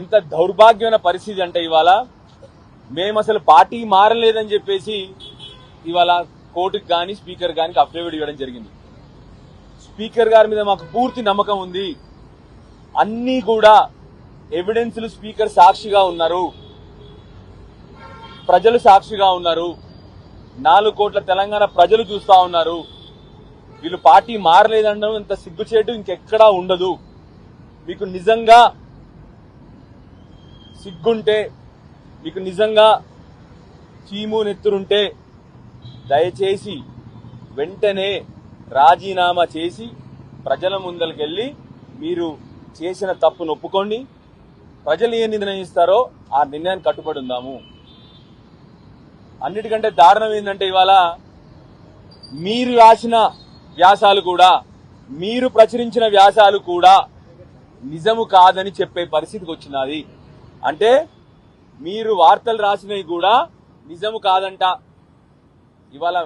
ఎంత దౌర్భాగ్యమైన పరిస్థితి అంటే ఇవాళ మేము అసలు పార్టీ మారలేదని చెప్పేసి ఇవాళ కోర్టుకు కానీ స్పీకర్ కానీ అఫిడవిట్ ఇవ్వడం జరిగింది. స్పీకర్ గారి మీద మాకు పూర్తి నమ్మకం ఉంది. అన్ని కూడా ఎవిడెన్స్లు స్పీకర్ సాక్షిగా ఉన్నారు. ప్రజలు సాక్షిగా ఉన్నారు. నాలుగు కోట్ల తెలంగాణ ప్రజలు చూస్తా ఉన్నారు. వీళ్ళు పార్టీ మారలేదనడం ఇంత సిగ్గుచేటు ఇంకెక్కడా ఉండదు. మీకు నిజంగా సిగ్గుంటే మీకు నిజంగా చీము నెత్తురుంటే దయచేసి వెంటనే రాజీనామా చేసి ప్రజల ముందరికెళ్ళి మీరు చేసిన తప్పును ఒప్పుకోండి. ప్రజలు ఏ నిర్ణయిస్తారో ఆ నిర్ణయాన్ని కట్టుబడి ఉందాము. అన్నిటికంటే దారుణం ఏంటంటే ఇవాళ మీరు రాసిన వ్యాసాలు కూడా మీరు ప్రచురించిన వ్యాసాలు కూడా నిజము కాదని చెప్పే పరిస్థితికి వచ్చినది. అంటే మీరు వార్తలు రాసినవి కూడా నిజము కాదంట. ఇవాళ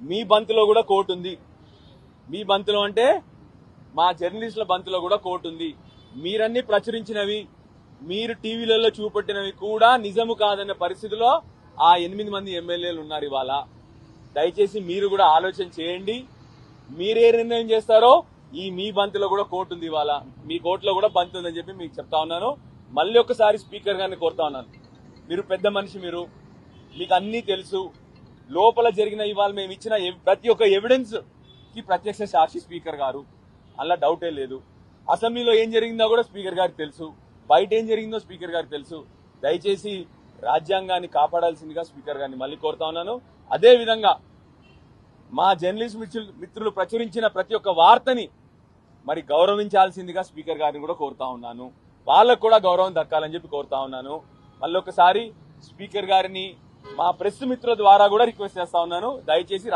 మీ బంతులో కూడా కోర్టు ఉంది. మీ బంతులో అంటే మా జర్నలిస్టుల బంతులో కూడా కోర్టు ఉంది. మీరన్నీ ప్రచురించినవి మీరు టీవీలలో చూపెట్టినవి కూడా నిజము కాదన్న పరిస్థితిలో ఆ ఎనిమిది మంది ఎమ్మెల్యేలు ఉన్నారు ఇవాళ. దయచేసి మీరు కూడా ఆలోచన చేయండి. మీరే నిర్ణయం చేస్తారో ఈ మీ బంతిలో కూడా కోర్టు ఉంది ఇవాళ. మీ కోర్టులో కూడా బంతి ఉందని చెప్పి మీకు చెప్తా ఉన్నాను. మళ్ళీ ఒకసారి స్పీకర్ గారిని కోరుతా ఉన్నాను. మీరు పెద్ద మనిషి మీరు. మీకు అన్నీ తెలుసు. లోపల జరిగిన ఇవాళ మేము ఇచ్చిన ప్రతి ఒక్క ఎవిడెన్స్కి ప్రత్యక్ష సాక్షి స్పీకర్ గారు. అలా డౌటే లేదు. అసెంబ్లీలో ఏం జరిగిందో కూడా స్పీకర్ గారికి తెలుసు. బయట ఏం జరిగిందో స్పీకర్ గారికి తెలుసు. దయచేసి రాజ్యాంగాన్ని కాపాడాల్సిందిగా స్పీకర్ గారిని మళ్ళీ కోరుతా ఉన్నాను. అదే విధంగా మా జర్నలిస్ట్ మిత్రులు మిత్రులు ప్రచురించిన ప్రతి ఒక్క వార్తని మరి గౌరవించాల్సిందిగా స్పీకర్ గారిని కూడా కోరుతా ఉన్నాను. వాళ్ళకు కూడా గౌరవం దక్కాలని చెప్పి కోరుతా ఉన్నాను. మళ్ళీ ఒకసారి స్పీకర్ గారిని మా ప్రెస్ మిత్రుల ద్వారా కూడా రిక్వెస్ట్ చేస్తా ఉన్నాను. దయచేసి